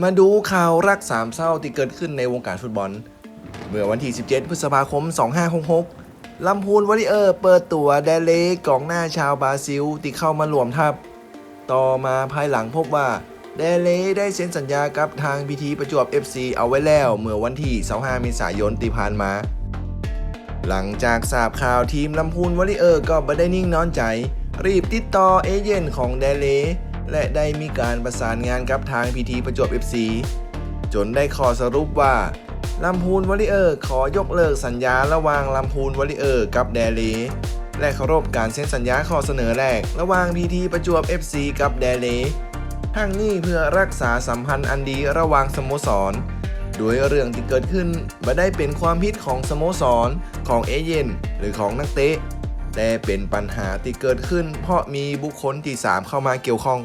มาดูข่าวรักสามเศร้าที่เกิดขึ้นในวงการฟุตบอล เมื่อวันที่ 17 พฤษภาคม 2566 ลำพูนวอริเออร์เปิดตัวแดเลกองหน้าชาวบราซิลที่เข้ามารวมทัพ ต่อมาภายหลังพบว่าแดเลได้เซ็นสัญญากับทางพิธีประจวบ FC เอาไว้แล้วเมื่อวันที่ 25 เมษายนที่ผ่านมา หลังจากทราบข่าวทีมลำพูนวอริเออร์ก็ไม่ได้นิ่งนอนใจ รีบติดต่อเอเย่นของแดเล และได้มีการประสานงานกับทางพีทีประจวบ FC จนได้ข้อสรุปว่าลำพูนวอริเออร์ขอยกเลิกสัญญาระหว่างลำพูนวอริเออร์กับแดเลและเคารพการเซ็นสัญญาข้อเสนอแรก ระหว่างพีทีประจวบ FC กับแดเลทั้งนี้เพื่อรักษาสัมพันธ์อันดีระหว่างสโมสร โดยเรื่องที่เกิดขึ้นไม่ได้เป็นความผิดของสโมสร ของเอเย่นหรือของนักเตะ แต่เป็นปัญหาที่เกิดขึ้น เพราะมีบุคคลที่ 3 เข้ามาเกี่ยวข้อง